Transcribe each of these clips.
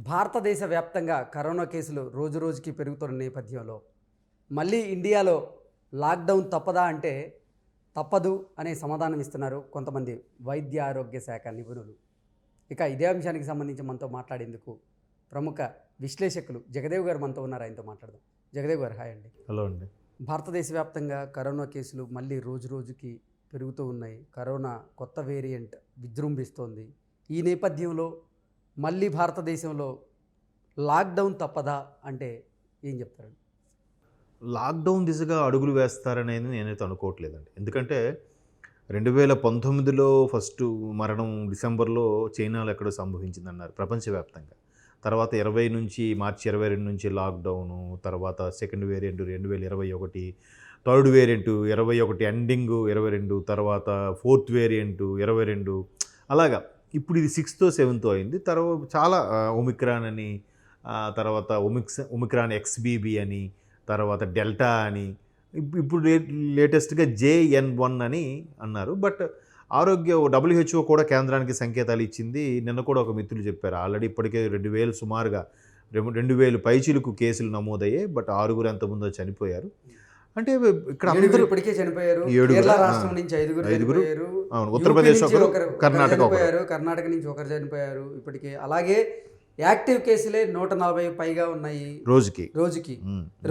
భారతదేశ వ్యాప్తంగా కరోనా కేసులు రోజు రోజుకి పెరుగుతున్న నేపథ్యంలో మళ్ళీ ఇండియాలో లాక్డౌన్ తప్పదా అంటే తప్పదు అనే సమాధానం ఇస్తున్నారు కొంతమంది వైద్య ఆరోగ్య శాఖ నిపుణులు. ఇక ఇదే అంశానికి సంబంధించి మనతో మాట్లాడేందుకు ప్రముఖ విశ్లేషకులు జగదేవ్ గారు మనతో ఉన్నారు. ఆయనతో మాట్లాడదాం. జగదేవ్ గారు హాయ్ అండి. హలో అండి. భారతదేశ వ్యాప్తంగా కరోనా కేసులు మళ్ళీ రోజు రోజుకి పెరుగుతూ ఉన్నాయి. కరోనా కొత్త వేరియంట్ విజృంభిస్తోంది. ఈ నేపథ్యంలో మళ్ళీ భారతదేశంలో లాక్డౌన్ తప్పదా అంటే ఏం చెప్తారండి లాక్డౌన్ దిశగా అడుగులు వేస్తారనేది నేనైతే అనుకోవట్లేదండి ఎందుకంటే రెండు వేల పంతొమ్మిదిలో ఫస్ట్ మరణం డిసెంబర్లో చైనాలో ఎక్కడో సంభవించిందన్నారు ప్రపంచవ్యాప్తంగా. తర్వాత ఇరవై నుంచి మార్చి ఇరవై రెండు నుంచి లాక్డౌను తర్వాత సెకండ్ వేరియంట్ రెండు వేల ఇరవై ఒకటి థర్డ్ వేరియంట్ ఇరవై ఒకటి ఎండింగ్ ఇరవై రెండు తర్వాత ఫోర్త్ వేరియంట్ ఇరవై రెండు అలాగా. ఇప్పుడు ఇది సిక్స్తో సెవెన్తో అయింది. తర్వాత చాలా ఒమిక్రాన్ అని తర్వాత ఒమిక్స్ ఒమిక్రాన్ ఎక్స్బీబీ అని తర్వాత డెల్టా అని ఇప్- ఇప్పుడు లేటెస్ట్గా జేఎన్ వన్ అని అన్నారు. బట్ ఆరోగ్య డబ్ల్యూహెచ్ఓ కూడా కేంద్రానికి సంకేతాలు ఇచ్చింది. నిన్న కూడా ఒక మిత్రులు చెప్పారు. ఆల్రెడీ ఇప్పటికే రెండు వేలు సుమారుగా రెండు రెండు వేలు పైచిలకు కేసులు నమోదయ్యాయి. బట్ ఆరుగురు ఎంతమందో చనిపోయారు. అంటే ఇక్కడ అందరూ ఇప్పటికే చనిపోయారు. కేరళ. రాష్ట్రం నుంచి ఐదుగురు చనిపోయారు. అవును ఉత్తరప్రదేశ్ ఒకరు కర్ణాటక ఒకరు. కర్ణాటక నుంచి ఒకరు చనిపోయారు. ఇప్పటికే అలాగే యాక్టివ్ కేసులే నూట నలభై పైగా ఉన్నాయి రోజుకి. రోజుకి.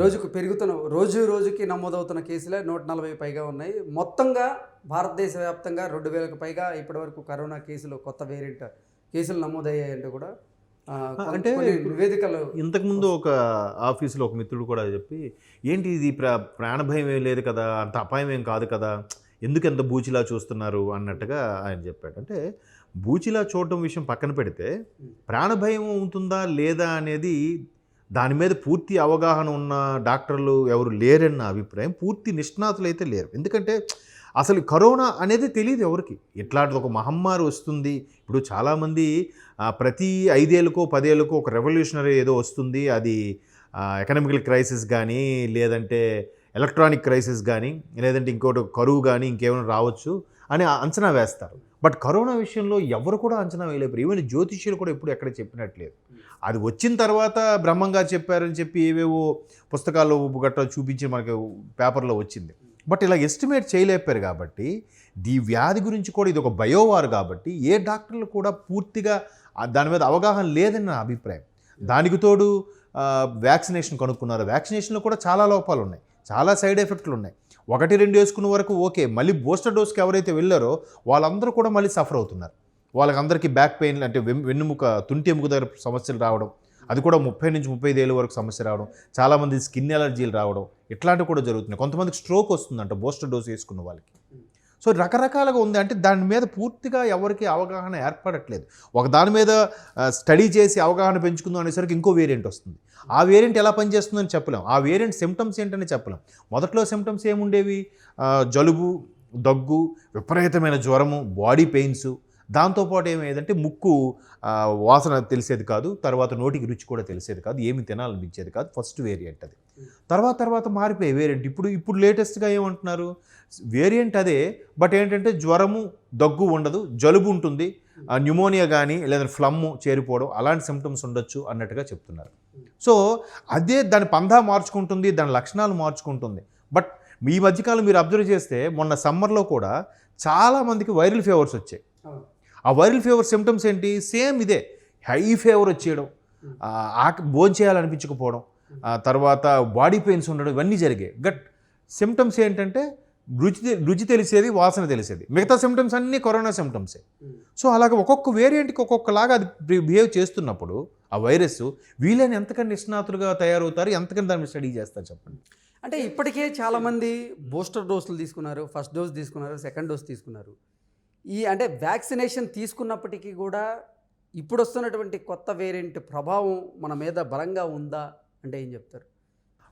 రోజుకు పెరుగుతున్న రోజు రోజుకి నమోదవుతున్న కేసులే నూట నలభై పైగా ఉన్నాయి. మొత్తంగా భారతదేశ వ్యాప్తంగా రెండు వేలకు పైగా ఇప్పటివరకు కరోనా కేసులు కొత్త వేరియంట్ కేసులు నమోదయ్యాయంటూ కూడా అంటే నివేదికలు ఇంతకుముందు ఒక ఆఫీసులో ఒక మిత్రుడు కూడా చెప్పి ఏంటి ఇది ప్రా ప్రాణభయం ఏం లేదు కదా అంత అపాయం ఏం కాదు కదా ఎందుకు ఎంత బూచిలా చూస్తున్నారు? అన్నట్టుగా ఆయన చెప్పాడు. అంటే బూచిలా చూడటం విషయం పక్కన పెడితే ప్రాణభయం ఉంటుందా లేదా అనేది దాని మీద పూర్తి అవగాహన ఉన్న డాక్టర్లు ఎవరు లేరన్న అభిప్రాయం పూర్తి నిష్ణాతులు అయితే లేరు. ఎందుకంటే అసలు కరోనా అనేది తెలియదు ఎవరికి. ఇట్లాంటిది ఒక మహమ్మారి వస్తుంది. ఇప్పుడు చాలామంది ప్రతి ఐదేళ్ళకో పదేళ్ళకో ఒక రెవల్యూషనరీ ఏదో వస్తుంది. అది ఎకనామికల్ క్రైసిస్ కానీ లేదంటే ఎలక్ట్రానిక్ క్రైసిస్ కానీ లేదంటే ఇంకోటి కరువు కానీ ఇంకేమైనా రావచ్చు అని ఆ- అంచనా వేస్తారు. బట్ కరోనా విషయంలో ఎవరు కూడా అంచనా వేయలేరు. ఈవెన్ జ్యోతిష్యులు కూడా ఎప్పుడు ఎక్కడ చెప్పినట్లేదు. అది వచ్చిన తర్వాత బ్రహ్మంగా చెప్పారని చెప్పి ఏవేవో పుస్తకాల్లో గట్రా చూపించి మనకి పేపర్లో వచ్చింది. బట్ ఇలా ఎస్టిమేట్ చేయలేపారు కాబట్టి ఈ వ్యాధి గురించి కూడా ఇది ఒక బయోవార్ కాబట్టి ఏ డాక్టర్లు కూడా పూర్తిగా దాని మీద అవగాహన లేదని నా అభిప్రాయం. దానికి తోడు వ్యాక్సినేషన్ కనుక్కున్నారు. వ్యాక్సినేషన్లో కూడా చాలా లోపాలు ఉన్నాయి. చాలా సైడ్ ఎఫెక్ట్లు ఉన్నాయి. ఒకటి రెండు వేసుకున్న వరకు ఓకే మళ్ళీ బూస్టర్ డోస్కి ఎవరైతే వెళ్ళారో వాళ్ళందరూ కూడా మళ్ళీ సఫర్ అవుతున్నారు. వాళ్ళకందరికీ బ్యాక్ పెయిన్ అంటే వెన్- వెన్నుముక తుంటి ఎముక దగ్గర సమస్యలు రావడం అది కూడా ముప్పై నుంచి ముప్పై ఐదు ఏళ్ళ వరకు సమస్య రావడం చాలామంది స్కిన్ ఎలర్జీలు రావడం ఇట్లాంటివి కూడా జరుగుతున్నాయి. కొంతమందికి స్ట్రోక్ వస్తుందంట బూస్టర్ డోస్ వేసుకున్న వాళ్ళకి. సో రకరకాలుగా ఉంది. అంటే దాని మీద పూర్తిగా ఎవరికి అవగాహన ఏర్పడట్లేదు. ఒక దాని మీద స్టడీ చేసి అవగాహన పెంచుకుందాం అనేసరికి ఇంకో వేరియంట్ వస్తుంది. ఆ వేరియంట్ ఎలా పనిచేస్తుందని చెప్పలేం. ఆ వేరియంట్ సిమ్టమ్స్ ఏంటని చెప్పలేం. మొదట్లో సిమ్టమ్స్ ఏముండేవి? జలుబు దగ్గు విపరీతమైన జ్వరము బాడీ పెయిన్స్ దాంతోపాటు ఏమయ్యేదంటే ముక్కు వాసన తెలిసేది కాదు. తర్వాత నోటికి రుచి కూడా తెలిసేది కాదు. ఏమి తినాలనిపించేది కాదు. ఫస్ట్ వేరియంట్ అది. తర్వాత తర్వాత మారిపోయి వేరియంట్. ఇప్పుడు ఇప్పుడు లేటెస్ట్గా ఏమంటున్నారు? వేరియంట్ అదే బట్ ఏంటంటే జ్వరము దగ్గు ఉండదు జలుబు ఉంటుంది న్యూమోనియా కానీ లేదా ఫ్లమ్ చేరిపోవడం అలాంటి సిమ్టమ్స్ ఉండొచ్చు అన్నట్టుగా చెప్తున్నారు. సో అదే దాని పందా మార్చుకుంటుంది దాని లక్షణాలు మార్చుకుంటుంది. బట్ ఈ మధ్యకాలం మీరు అబ్జర్వ్ చేస్తే మొన్న సమ్మర్లో కూడా చాలామందికి వైరల్ ఫీవర్స్ వచ్చాయి. ఆ వైరల్ ఫీవర్ సిమ్టమ్స్ ఏంటి? సేమ్ ఇదే. హై ఫీవర్ వచ్చేయడం భోజనం చేయాలనిపించకపోవడం తర్వాత బాడీ పెయిన్స్ ఉండడం ఇవన్నీ జరిగాయి. గట్ సిమ్టమ్స్ ఏంటంటే రుచి రుచి తెలిసేది వాసన తెలిసేది. మిగతా సిమ్టమ్స్ అన్నీ కరోనా సిమ్టమ్సే సో అలాగే ఒక్కొక్క వేరియంట్కి ఒక్కొక్కలాగా అది బిహేవ్ చేస్తున్నప్పుడు ఆ వైరస్ వీళ్ళని ఎంతకన్నా నిష్ణాతులుగా తయారవుతారు ఎంతకన్నా దాన్ని స్టడీ చేస్తారు చెప్పండి? అంటే ఇప్పటికే చాలామంది బూస్టర్ డోసులు తీసుకున్నారు ఫస్ట్ డోస్ తీసుకున్నారు సెకండ్ డోస్ తీసుకున్నారు. ఈ అంటే వ్యాక్సినేషన్ తీసుకున్నప్పటికీ కూడా ఇప్పుడు వస్తున్నటువంటి కొత్త వేరియంట్ ప్రభావం మన మీద బలంగా ఉందా? అంటే ఏం చెప్తారు?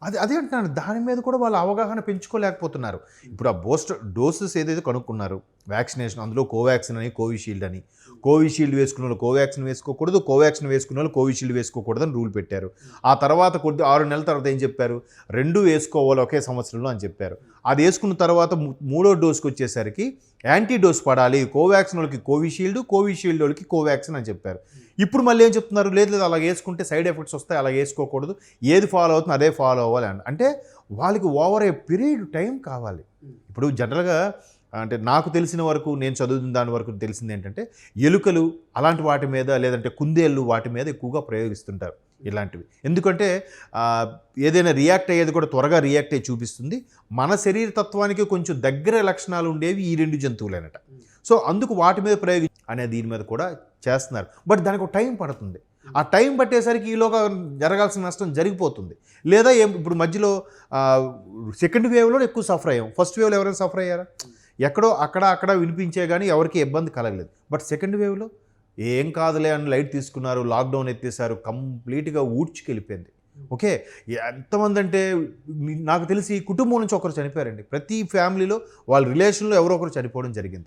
అది అదే అంటున్నాను. దాని మీద కూడా వాళ్ళు అవగాహన పెంచుకోలేకపోతున్నారు. ఇప్పుడు ఆ బూస్టర్ డోసెస్ ఏదైతే కనుక్కున్నారు వ్యాక్సినేషన్ అందులో కోవాక్సిన్ అని కోవిషీల్డ్ అని. కోవిషీల్డ్ వేసుకున్న వాళ్ళు కోవాక్సిన్ వేసుకోకూడదు కోవాక్సిన్ వేసుకున్న వాళ్ళు కోవిషీల్డ్ వేసుకోకూడదు అని రూల్ పెట్టారు. ఆ తర్వాత కొద్ది ఆరు నెలల తర్వాత ఏం చెప్పారు? రెండు వేసుకోవాలి ఒకే సంవత్సరంలో అని చెప్పారు. అది వేసుకున్న తర్వాత మూడో డోస్కి వచ్చేసరికి యాంటీ డోస్ పడాలి. కోవాక్సిన్ వాళ్ళకి కోవిషీల్డ్ కోవిషీల్డ్ వాళ్ళకి కోవాక్సిన్ అని చెప్పారు. ఇప్పుడు మళ్ళీ ఏం చెప్తున్నారు? లేదు లేదు అలా వేసుకుంటే సైడ్ ఎఫెక్ట్స్ వస్తాయి అలా వేసుకోకూడదు. ఏది ఫాలో అవుతుంది అదే ఫాలో అవ్వాలి అని. అంటే వాళ్ళకి ఓవర్ ఏ పీరియడ్ టైం కావాలి. ఇప్పుడు జనరల్గా అంటే నాకు తెలిసిన వరకు నేను చదువుతున్న దాని వరకు తెలిసింది ఏంటంటే ఎలుకలు అలాంటి వాటి మీద లేదంటే కుందేళ్ళు వాటి మీద ఎక్కువగా ప్రయోగిస్తుంటారు ఇలాంటివి. ఎందుకంటే ఏదైనా రియాక్ట్ అయ్యేది కూడా త్వరగా రియాక్ట్ అయ్యి చూపిస్తుంది. మన శరీర తత్వానికి కొంచెం దగ్గర లక్షణాలు ఉండేవి ఈ రెండు జంతువులేనట. సో అందుకు వాటి మీద ప్రయోగి అనే దీని మీద కూడా చేస్తున్నారు. బట్ దానికి ఒక టైం పడుతుంది. ఆ టైం పట్టేసరికి ఈలోగా జరగాల్సిన నష్టం జరిగిపోతుంది. లేదా ఏం ఇప్పుడు మధ్యలో సెకండ్ వేవ్లో ఎక్కువ సఫర్ అయ్యాం. ఫస్ట్ వేవ్లో ఎవరైనా సఫర్ అయ్యారా? ఎక్కడో అక్కడ అక్కడ వినిపించే కానీ ఎవరికి ఇబ్బంది కలగలేదు. బట్ సెకండ్ వేవ్లో ఏం కాదులే అని లైట్ తీసుకున్నారు లాక్డౌన్ ఎత్తేసారు కంప్లీట్గా ఊడ్చుకెళ్ళిపోయింది. ఓకే? ఎంతమంది అంటే నాకు తెలిసి కుటుంబం నుంచి ఒకరు చనిపోయారండి. ప్రతి ఫ్యామిలీలో వాళ్ళ రిలేషన్లో ఎవరో ఒకరు చనిపోవడం జరిగింది.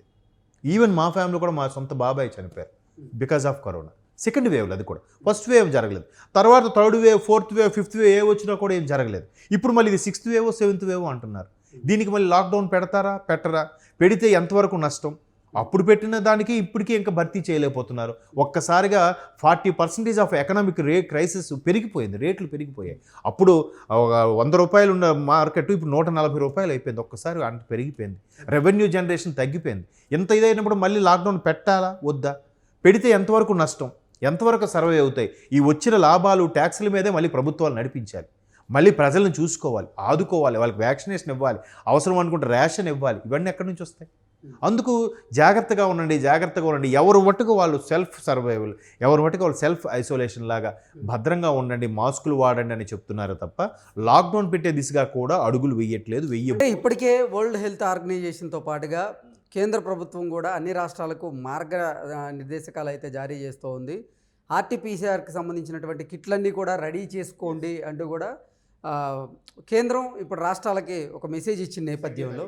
ఈవెన్ మా ఫ్యామిలీ కూడా మా సొంత బాబాయ్ చనిపోయారు బికాస్ ఆఫ్ కరోనా. సెకండ్ వేవ్లో అది కూడా. ఫస్ట్ వేవ్ జరగలేదు. తర్వాత third wave fourth wave fifth wave ఏ వచ్చినా కూడా ఏం జరగలేదు. ఇప్పుడు మళ్ళీ ఇది సిక్స్త్ వేవ్ సెవెంత్ వేవ్ అంటున్నారు. దీనికి మళ్ళీ లాక్డౌన్ పెడతారా? పెట్టరా? పెడితే ఎంతవరకు నష్టం? అప్పుడు పెట్టిన దానికి ఇప్పటికీ ఇంకా భర్తీ చేయలేకపోతున్నారు. ఒక్కసారిగా forty percentage of economic ray crisis పెరిగిపోయింది రేట్లు పెరిగిపోయాయి. అప్పుడు వంద రూపాయలు ఉన్న మార్కెట్ ఇప్పుడు నూట నలభై రూపాయలు అయిపోయింది ఒక్కసారి అంత పెరిగిపోయింది. రెవెన్యూ జనరేషన్ తగ్గిపోయింది. ఎంత ఇదైనప్పుడు మళ్ళీ లాక్డౌన్ పెట్టాలా? వద్దా? పెడితే ఎంతవరకు నష్టం? ఎంతవరకు సర్వే అవుతాయి? ఈ వచ్చిన లాభాలు ట్యాక్సుల మీదే మళ్ళీ ప్రభుత్వాలు నడిపించాలి. మళ్ళీ ప్రజలను చూసుకోవాలి ఆదుకోవాలి వాళ్ళకి వ్యాక్సినేషన్ ఇవ్వాలి అవసరం అనుకుంటే రేషన్ ఇవ్వాలి. ఇవన్నీ ఎక్కడి నుంచి వస్తాయి? అందుకు జాగ్రత్తగా ఉండండి జాగ్రత్తగా ఉండండి. ఎవరు మట్టుకు వాళ్ళు సెల్ఫ్ సర్వైవల్ ఎవరు మట్టుకు వాళ్ళు సెల్ఫ్ ఐసోలేషన్ లాగా భద్రంగా ఉండండి మాస్కులు వాడండి అని చెప్తున్నారు తప్ప లాక్డౌన్ పెట్టే దిశగా కూడా అడుగులు వెయ్యట్లేదు వెయ్యి ఇప్పటికే వరల్డ్ హెల్త్ ఆర్గనైజేషన్తో పాటుగా కేంద్ర ప్రభుత్వం కూడా అన్ని రాష్ట్రాలకు మార్గ నిర్దేశకాలు అయితే జారీ చేస్తూ ఉంది ఆర్టీపీసీఆర్కి సంబంధించినటువంటి కిట్లన్నీ కూడా రెడీ చేసుకోండి అంటూ కూడా కేంద్రం ఇప్పుడు రాష్ట్రాలకి ఒక మెసేజ్ ఇచ్చిన నేపథ్యంలో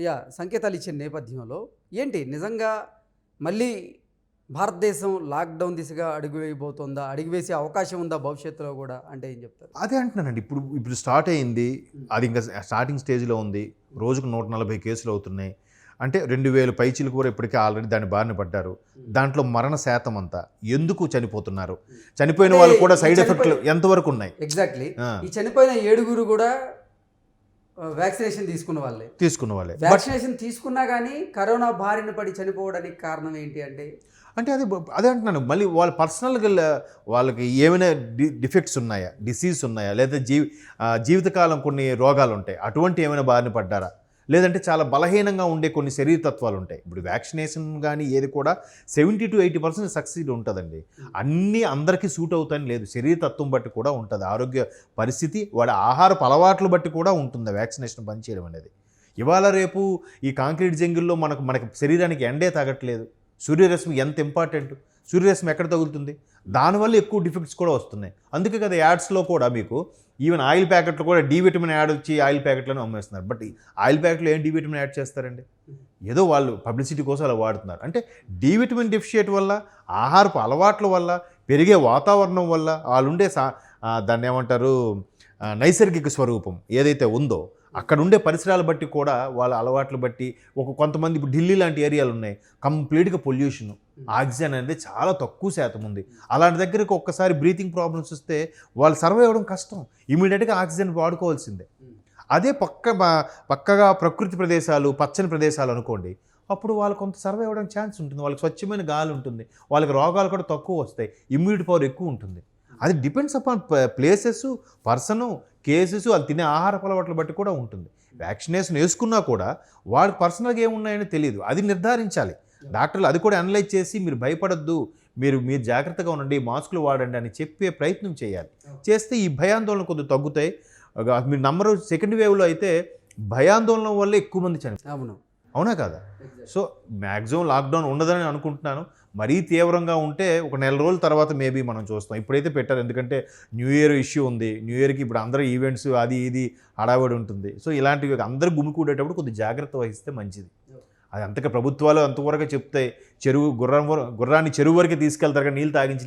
యా సంకేతాలు ఇచ్చిన నేపథ్యంలో ఏంటి? నిజంగా మళ్ళీ భారతదేశం లాక్డౌన్ దిశగా అడుగు వేయబోతుందా అడుగు వేసే అవకాశం ఉందా భవిష్యత్తులో కూడా? అంటే ఏం చెప్తారు? అదే అంటున్నానండి. ఇప్పుడు ఇప్పుడు స్టార్ట్ అయింది. అది ఇంకా స్టార్టింగ్ స్టేజ్లో ఉంది. రోజుకు నూట నలభై కేసులు అవుతున్నాయి. అంటే రెండు వేల పైచీలు కూడా ఇప్పటికే ఆల్రెడీ దాని బారిన పడ్డారు. దాంట్లో మరణ శాతం అంతా. ఎందుకు చనిపోతున్నారు? చనిపోయిన వాళ్ళు కూడా సైడ్ ఎఫెక్ట్లు ఎంతవరకు ఉన్నాయి? ఎగ్జాక్ట్లీ ఈ చనిపోయిన ఏడుగురు కూడా వ్యాక్సినేషన్ తీసుకున్న వాళ్ళే. తీసుకున్న వాళ్ళే. వ్యాక్సినేషన్ తీసుకున్నా కానీ కరోనా బారిన పడి చనిపోవడానికి కారణం ఏంటి అంటే? అంటే అది అదే అంటున్నాను. మళ్ళీ వాళ్ళ పర్సనల్గా వాళ్ళకి ఏమైనా డిఫెక్ట్స్ ఉన్నాయా? డిసీజ్ ఉన్నాయా? లేదా జీవి జీవితకాలం కొన్ని రోగాలు ఉంటాయి. అటువంటి ఏమైనా బారిన పడ్డారా? లేదంటే చాలా బలహీనంగా ఉండే కొన్ని శరీర తత్వాలు ఉంటాయి. ఇప్పుడు వ్యాక్సినేషన్ కానీ ఏది కూడా seventy to eighty percent succeed ఉంటుందండి. అన్నీ అందరికీ సూట్ అవుతాయని లేదు. శరీర తత్వం బట్టి కూడా ఉంటుంది. ఆరోగ్య పరిస్థితి వాడి ఆహారపు అలవాట్లు బట్టి కూడా ఉంటుంది వ్యాక్సినేషన్ పనిచేయడం అనేది. ఇవాళ రేపు ఈ కాంక్రీట్ జంగిల్లో మనకు మనకి శరీరానికి ఎండే తగ్గట్లేదు సూర్యరశ్మి ఎంత ఇంపార్టెంట్? సూర్యరశ్మి ఎక్కడ తగులుతుంది? దానివల్ల ఎక్కువ డిఫెక్ట్స్ కూడా వస్తున్నాయి. అందుకే కదా యాడ్స్లో కూడా మీకు ఈవెన్ ఆయిల్ ప్యాకెట్లు కూడా డి విటమిన్ యాడ్ వచ్చి ఆయిల్ ప్యాకెట్లను అమ్మేస్తున్నారు. బట్ ఈ ఆయిల్ ప్యాకెట్లో ఏం డి విటమిన్ యాడ్ చేస్తారండి? ఏదో వాళ్ళు పబ్లిసిటీ కోసం అలా వాడుతున్నారు. అంటే డి విటమిన్ డెఫిషియేట్ వల్ల ఆహారపు అలవాట్ల వల్ల పెరిగే వాతావరణం వల్ల వాళ్ళు ఉండే సా దాన్ని ఏమంటారు నైసర్గిక స్వరూపం ఏదైతే ఉందో అక్కడ ఉండే పరిసరాలు బట్టి కూడా వాళ్ళ అలవాట్లు బట్టి ఒక కొంతమంది ఇప్పుడు ఢిల్లీ లాంటి ఏరియాలు ఉన్నాయి కంప్లీట్గా పొల్యూషన్. ఆక్సిజన్ అనేది చాలా తక్కువ శాతం ఉంది. అలాంటి దగ్గరికి ఒక్కసారి బ్రీతింగ్ ప్రాబ్లమ్స్ వస్తే వాళ్ళు సర్వే అవ్వడం కష్టం. ఇమీడియట్గా ఆక్సిజన్ వాడుకోవాల్సిందే. అదే పక్క పక్కగా ప్రకృతి ప్రదేశాలు పచ్చని ప్రదేశాలు అనుకోండి అప్పుడు వాళ్ళు కొంత సర్వే అవ్వడం ఛాన్స్ ఉంటుంది. వాళ్ళకి స్వచ్ఛమైన గాలి ఉంటుంది. వాళ్ళకి రోగాలు కూడా తక్కువ వస్తాయి. ఇమ్యూనిటీ పవర్ ఎక్కువ ఉంటుంది. అది depends upon places person cases వాళ్ళు తినే ఆహార అలవాట్ల బట్టి కూడా ఉంటుంది. వ్యాక్సినేషన్ వేసుకున్నా కూడా వాళ్ళకి పర్సనల్గా ఏమున్నాయని తెలియదు అది నిర్ధారించాలి. డాక్టర్లు అది కూడా అనలైజ్ చేసి మీరు భయపడద్దు మీరు మీరు జాగ్రత్తగా ఉండండి మాస్కులు వాడండి అని చెప్పే ప్రయత్నం చేయాలి. చేస్తే ఈ భయాందోళన కొద్దిగా తగ్గుతాయి. మీరు నంబర్ సెకండ్ వేవ్లో అయితే భయాందోళన వల్ల ఎక్కువ మంది చనిపోయారు అవును. అవునా కాదా? సో మ్యాక్సిమం లాక్డౌన్ ఉండదని అనుకుంటున్నాను. మరీ తీవ్రంగా ఉంటే ఒక నెల రోజుల తర్వాత మేబీ మనం చూస్తాం. ఇప్పుడైతే పెట్టారు. ఎందుకంటే న్యూ ఇయర్ ఇష్యూ ఉంది. న్యూ ఇయర్కి ఇప్పుడు అందరూ ఈవెంట్స్ అది ఇది హడావిడి ఉంటుంది. సో ఇలాంటివి అందరూ గుమికూడేటప్పుడు కొద్దిగా జాగ్రత్త వహిస్తే మంచిది. అది అంతగా ప్రభుత్వాలు అంతవరకు చెప్తాయి. చెరువు గుర్రం గుర్రాన్ని చెరువు వరకు తీసుకెళ్తారు కానీ నీళ్ళు తాగించలేదు